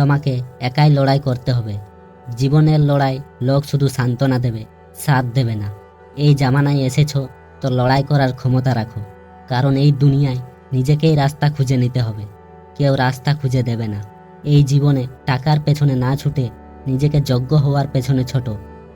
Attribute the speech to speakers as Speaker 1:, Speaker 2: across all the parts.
Speaker 1: তোমাকে একাই লড়াই করতে হবে। জীবনের লড়াই লোক শুধু সান্ত্বনা দেবে সাথ দেবে না। এই জামানায় এসেছ, তো লড়াই করার ক্ষমতা রাখো। কারণ এই দুনিয়ায় নিজেকেই রাস্তা খুঁজে নিতে হবে। কেউ রাস্তা খুঁজে দেবে না। এই জীবনে টাকার পেছনে না ছুটে নিজেকে যোগ্য হওয়ার পেছনে ছোট।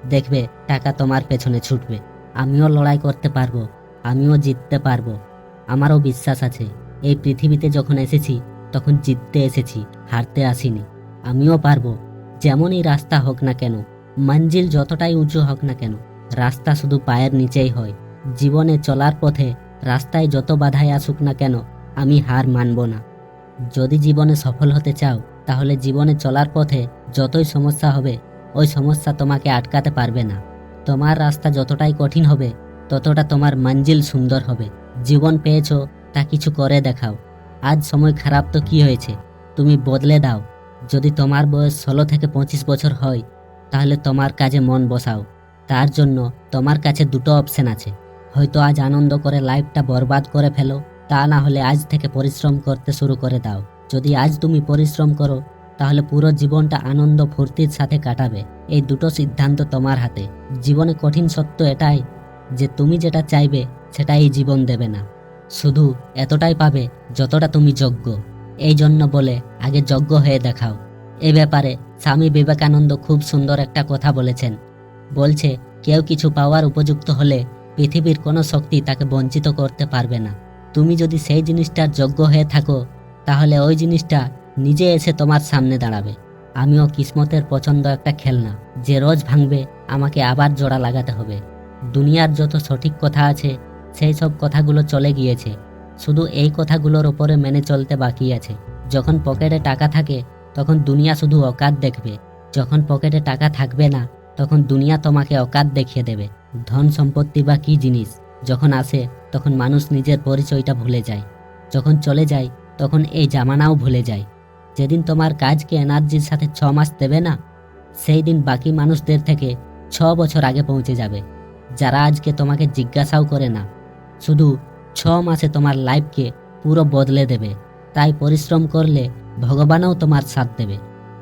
Speaker 1: দেখবে টাকা তোমার পেছনে ছুটবে। আমিও লড়াই করতে পারব, আমিও জিততে পারব। আমারও বিশ্বাস আছে, এই পৃথিবীতে যখন এসেছি, তখন জিততে এসেছি, হারতে আসিনি। আমিও পারব। যেমনই রাস্তা হোক না কেন, মঞ্জিল যতটাই উঁচু হোক না কেন, রাস্তা শুধু পায়ের নিচেই হয়। জীবনে চলার পথে রাস্তায় যত বাধাই আসুক না কেন, আমি হার মানব না। যদি জীবনে সফল হতে চাও, তাহলে জীবনে চলার পথে যতই সমস্যা হবে, ওই সমস্যা তোমাকে আটকাতে পারবে না। তোমার রাস্তা যতটাই কঠিন হবে, ততটা তোমার মঞ্জিল সুন্দর হবে। জীবন পেয়েছ, তা কিছু করে দেখাও। আজ সময় খারাপ তো কি হয়েছে? তুমি বদলে দাও। যদি তোমার বয়স ষোলো থেকে পঁচিশ বছর হয়, তাহলে তোমার কাজে মন বসাও। তার জন্য তোমার কাছে দুটো অপশন আছে। হয়তো আজ আনন্দ করে লাইফটা বরবাদ করে ফেলো, তা না হলে আজ থেকে পরিশ্রম করতে শুরু করে দাও। যদি আজ তুমি পরিশ্রম করো, তাহলে পুরো জীবনটা আনন্দ ফুর্তির সাথে কাটাবে। এই দুটো সিদ্ধান্ত তোমার হাতে। জীবনে কঠিন সত্য এটাই যে তুমি যেটা চাইবে, সেটাই জীবন দেবে না। শুধু এতটাই পাবে যতটা তুমি যোগ্য। এই জন্য বলে আগে যজ্ঞ হয়ে দেখাও। এ ব্যাপারে স্বামী বিবেকানন্দ খুব সুন্দর একটা কথা বলেছেন। বলছে, কেউ কিছু পাওয়ার উপযুক্ত হলে পৃথিবীর কোনো শক্তি তাকে বঞ্চিত করতে পারবে না। তুমি যদি সেই জিনিসটার যোগ্য হয়ে থাকো, তাহলে ওই জিনিসটা নিজে এসে তোমার সামনে দাঁড়াবে। আমিও কিসমতের পছন্দ একটা খেলনা, যে রোজ ভাঙবে, আমাকে আবার জোড়া লাগাতে হবে। দুনিয়ার যত সঠিক কথা আছে, সেই সব কথাগুলো চলে গিয়েছে। শুধু এই কথাগুলোর ওপরে মেনে চলতে বাকি আছে। যখন পকেটে টাকা থাকে, তখন দুনিয়া শুধু অকাত দেখবে। যখন পকেটে টাকা থাকবে না, তখন দুনিয়া তোমাকে অকাত দেখিয়ে দেবে। ধন সম্পত্তি বা কী জিনিস, যখন আসে, তখন মানুষ নিজের পরিচয়টা ভুলে যায়। যখন চলে যায়, তখন এই জামানাও ভুলে যায়। যেদিন তোমার কাজকে এনার্জির সাথে ছ মাস দেবে না, সেই দিন বাকি মানুষদের থেকে ছ বছর আগে পৌঁছে যাবে। যারা আজকে তোমাকে জিজ্ঞাসাও করে না। শুধু ছ মাসে তোমার লাইফকে পুরো বদলে দেবে। তাই পরিশ্রম করলে ভগবানও তোমার সাথ দেবে।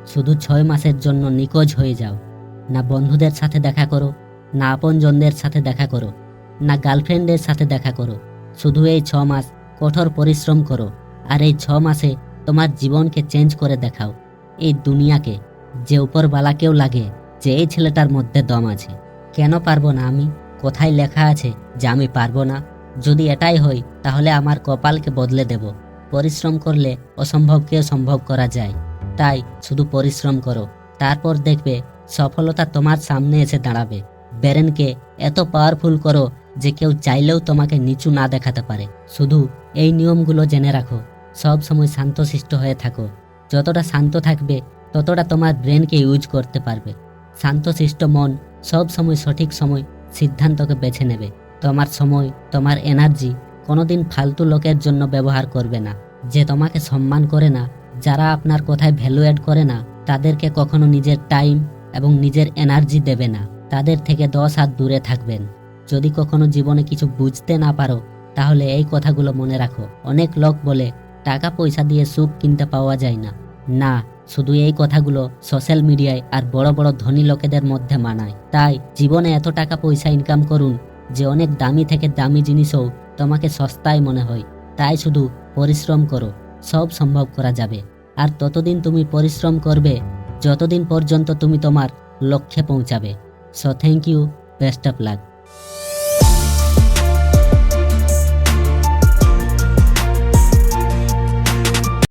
Speaker 1: শুধু ছয় মাসের জন্য নিখোঁজ হয়ে যাও। না বন্ধুদের সাথে দেখা করো, না আপনজনদের সাথে দেখা করো, না গার্লফ্রেন্ডের সাথে দেখা করো। শুধু এই ছ মাস কঠোর পরিশ্রম করো আর এই ছ মাসে তোমার জীবনকে চেঞ্জ করে দেখাও। এই দুনিয়াকে, যে উপরবালাকেও লাগে, যে এই ছেলেটার মধ্যে দম আছে। কেন পারব না আমি? কোথায় লেখা আছে যে আমি পারব না? যদি এটাই হয়, তাহলে আমার কপালকে বদলে দেব। পরিশ্রম করলে অসম্ভবকে সম্ভব করা যায়। তাই শুধু পরিশ্রম করো। তারপর দেখবে সফলতা তোমার সামনে এসে দাঁড়াবে। ব্রেনকে এত পাওয়ারফুল করো যে কেউ চাইলেও তোমাকে নিচু না দেখাতে পারে। শুধু এই নিয়মগুলো জেনে রাখো। সব সময় শান্তশিষ্ট হয়ে থাকো। যতটা শান্ত থাকবে, ততটা তোমার ব্রেনকে ইউজ করতে পারবে। শান্তশিষ্ট মন সব সময় সঠিক সময় সিদ্ধান্তকে বেছে নেবে। তোমার সময়, তোমার এনার্জি কোনোদিন ফালতু লোকের জন্য ব্যবহার করবে না। যে তোমাকে সম্মান করে না, যারা আপনার কথায় ভ্যালু অ্যাড করে না, তাদেরকে কখনো নিজের টাইম এবং নিজের এনার্জি দেবে না। তাদের থেকে দশ হাত দূরে থাকবেন। যদি কখনো জীবনে কিছু বুঝতে না পারো, তাহলে এই কথাগুলো মনে রাখো। অনেক লোক বলে, টাকা পয়সা দিয়ে সুখ কিনতে পাওয়া যায় না। না, শুধু এই কথাগুলো সোশ্যাল মিডিয়ায় আর বড় বড় ধনী লোকেদের মধ্যে মানায়। তাই জীবনে এত টাকা পয়সা ইনকাম করুন যে অনেক দামি থেকে দামি জিনিসও তোমাকে সস্তায় মনে হয়। তাই শুধু পরিশ্রম করো, সব সম্ভব করা যাবে। আর ততদিন তুমি পরিশ্রম করবে, যতদিন পর্যন্ত তুমি তোমার লক্ষ্যে পৌঁছাবে। So thank you best of luck